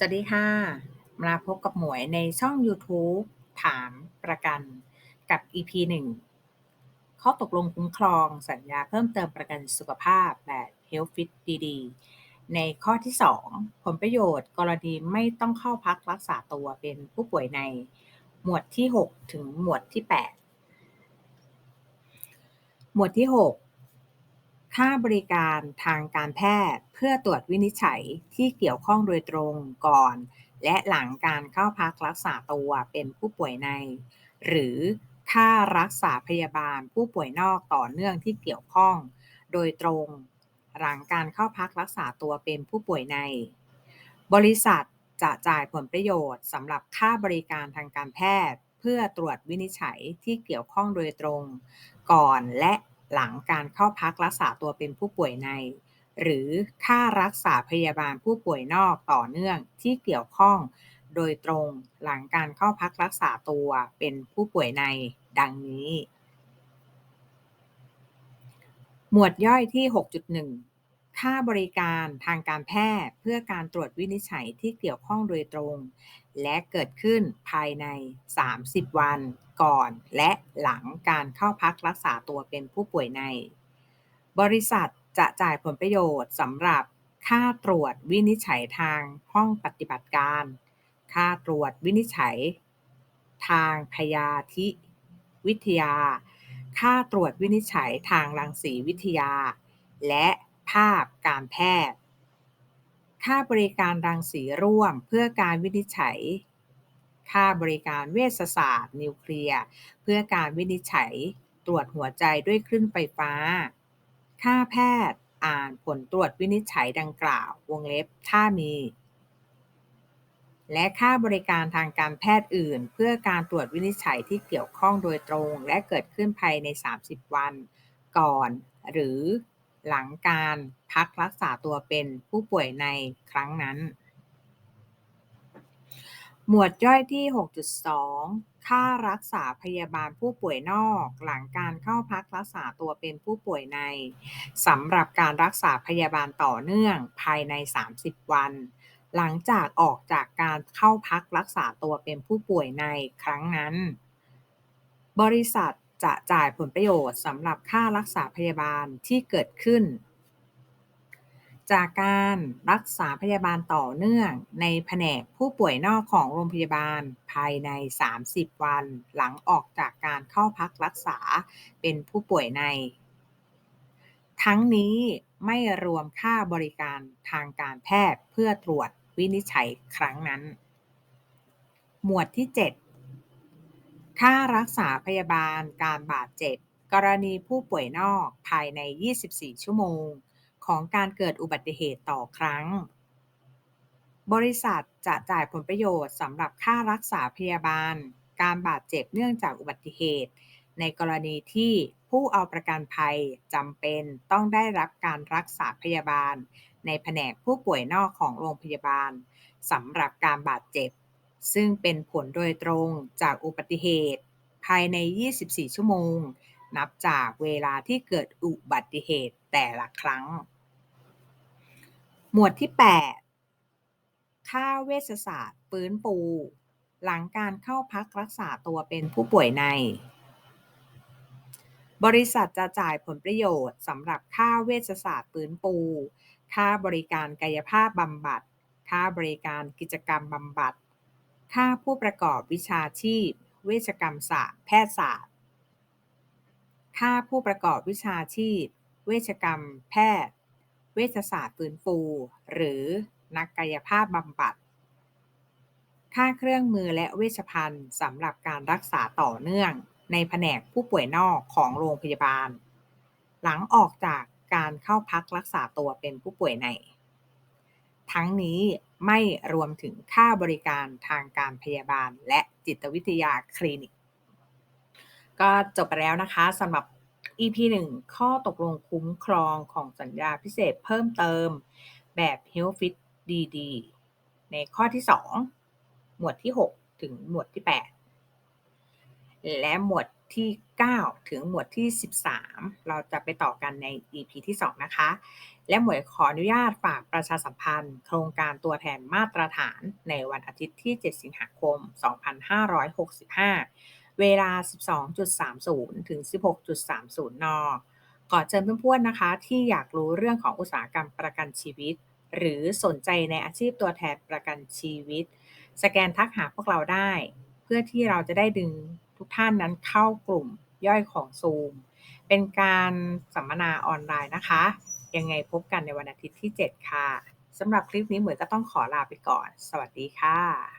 สวัสดีค่ะ มาพบกับหมวยในช่อง YouTube ถามประกันกับ EP 1ข้อตกลงคุ้มครองสัญญาเพิ่มเติมประกันสุขภาพแบบ Health Fit ดีๆ ในข้อที่ 2 ผลประโยชน์กรณีไม่ต้องเข้าพักรักษาตัวเป็นผู้ป่วยในหมวดที่ 6 ถึงหมวดที่ 8 หมวดที่ 6 ค่าบริการทางการแพทย์เพื่อตรวจวินิจฉัยที่เกี่ยวข้องโดยตรงก่อน และหลังการเข้าพักรักษาตัวเป็นผู้ป่วยใน หรือค่ารักษาพยาบาลผู้ป่วยนอกต่อเนื่องที่เกี่ยวข้อง โดยตรง หลังการเข้าพักรักษาตัวเป็นผู้ป่วยใน บริษัทจะจ่ายผลประโยชน์สำหรับค่าบริการทางการแพทย์ เพื่อตรวจวินิจฉัยที่เกี่ยวข้องโดยตรง ก่อนและ หลังการเข้าพักรักษาตัวเป็นผู้ป่วยใน หรือค่ารักษาพยาบาลผู้ป่วยนอกต่อเนื่องที่เกี่ยวข้อง โดยตรงหลังการเข้าพักรักษาตัวเป็นผู้ป่วยใน ดังนี้ หมวดย่อยที่ 6.1 ค่าบริการทางการแพทย์เพื่อการตรวจวินิจฉัยที่เกี่ยวข้องโดยตรง และเกิดขึ้นภายใน 30 วันก่อนและหลังการเข้าพักรักษาตัวเป็นผู้ป่วยใน บริษัทจะจ่ายผลประโยชน์สำหรับค่าตรวจวินิจฉัยทางห้องปฏิบัติการ ค่าตรวจวินิจฉัย ทางพยาธิวิทยา ค่าตรวจวินิจฉัยทางรังสีวิทยา และ ภาพการแพทย์ ค่าบริการรังสีร่วมเพื่อการวินิจฉัย ค่าบริการเวชศาสตร์ นิวเคลียร์ เพื่อการวินิจฉัย ตรวจหัวใจด้วยคลื่นไฟฟ้า ค่าแพทย์อ่านผลตรวจวินิจฉัยดังกล่าว วงเล็บ ถ้ามี และค่าบริการทางการแพทย์อื่น เพื่อการตรวจวินิจฉัยที่เกี่ยวข้องโดยตรง และเกิดขึ้นภายใน 30 วัน ก่อน หรือ หลังการพักรักษาตัวเป็นผู้ป่วยในครั้งนั้น หมวดย่อยที่ 6.2 ค่ารักษาพยาบาลผู้ป่วยนอก หลังการเข้าพักรักษาตัวเป็นผู้ป่วยในสำหรับการรักษาพยาบาลต่อเนื่องภายใน 30 วัน หลังจากออกจากการเข้าพักรักษาตัวเป็นผู้ป่วยในครั้งนั้น บริษัท จะจ่ายผลประโยชน์สำหรับค่ารักษาพยาบาลที่เกิดขึ้น จากการรักษาพยาบาลต่อเนื่องในแผนกผู้ป่วยนอกของโรงพยาบาลภายใน 30 วัน หลังออกจากการเข้าพักรักษาเป็นผู้ป่วยใน ทั้งนี้ไม่รวมค่าบริการทางการแพทย์เพื่อตรวจวินิจฉัยครั้งนั้น หมวดที่ 7 ค่ารักษาพยาบาลการบาดเจ็บ กรณีผู้ป่วยนอกภายใน 24 ชั่วโมง ของการเกิดอุบัติเหตุต่อครั้ง บริษัทจะจ่ายผลประโยชน์สำหรับค่ารักษาพยาบาล การบาดเจ็บเนื่องจากอุบัติเหตุ ในกรณีที่ผู้เอาประกันภัยจำเป็นต้องได้รับการรักษาพยาบาล ในแผนกผู้ป่วยนอกของโรงพยาบาลสำหรับการบาดเจ็บ ซึ่งเป็นผลโดยตรงจากอุบัติเหตุ ภายใน 24 ชั่วโมง นับจากเวลาที่เกิดอุบัติเหตุแต่ละครั้ง หมวดที่ 8 ค่าเวชศาสตร์ฟื้นฟูหลังการเข้าพักรักษาตัวเป็นผู้ป่วยใน บริษัทจะจ่ายผลประโยชน์สำหรับค่าเวชศาสตร์ฟื้นฟูค่าบริการกายภาพบำบัด ค่าบริการกิจกรรมบำบัด ค่าผู้ประกอบวิชาชีพ เวชกรรมศาสตร์แพทยศาสตร์ค่าผู้ประกอบวิชาชีพ เวชกรรม แพทย์ เวชศาสตร์ฟื้นฟู หรือนักกายภาพบำบัด ค่าเครื่องมือและเวชภัณฑ์สำหรับการรักษาต่อเนื่อง ในแผนกผู้ป่วยนอกของโรงพยาบาล หลังออกจากการเข้าพักรักษาตัวเป็นผู้ป่วยใน ทั้งนี้ ไม่รวมถึงค่าบริการทางการพยาบาล และจิตวิทยาคลินิก ก็จบไปแล้วนะคะสำหรับ EP 1 ข้อตกลงคุ้มครองของสัญญาพิเศษเพิ่มเติม แบบ Health Fit DD ในข้อที่ 2 หมวดที่ 6 ถึงหมวดที่ 8 และหมวด ที่ 9 ถึงหมวดที่ 13 เราจะไปต่อกันใน EP ที่ 2 นะคะ และหมวยขออนุญาตฝากประชาสัมพันธ์ โครงการตัวแทนมาตรฐานในวันอาทิตย์ที่ 7 สิงหาคม 2565 เวลา 12.30 ถึง 16.30 น ขอเชิญเพื่อนๆนะคะ ที่อยากรู้เรื่องของอุตสาหกรรมประกันชีวิต หรือสนใจในอาชีพตัวแทนประกันชีวิต สแกนทักหาพวกเราได้ เพื่อที่เราจะได้ดึง ทุกท่านนั้นเข้ากลุ่มย่อยของ Zoom เป็นการสัมมนาออนไลน์นะคะ ยังไงพบกันในวันอาทิตย์ที่ 7 ค่ะสำหรับคลิปนี้เหมือนก็ต้องขอลาไปก่อน สวัสดีค่ะ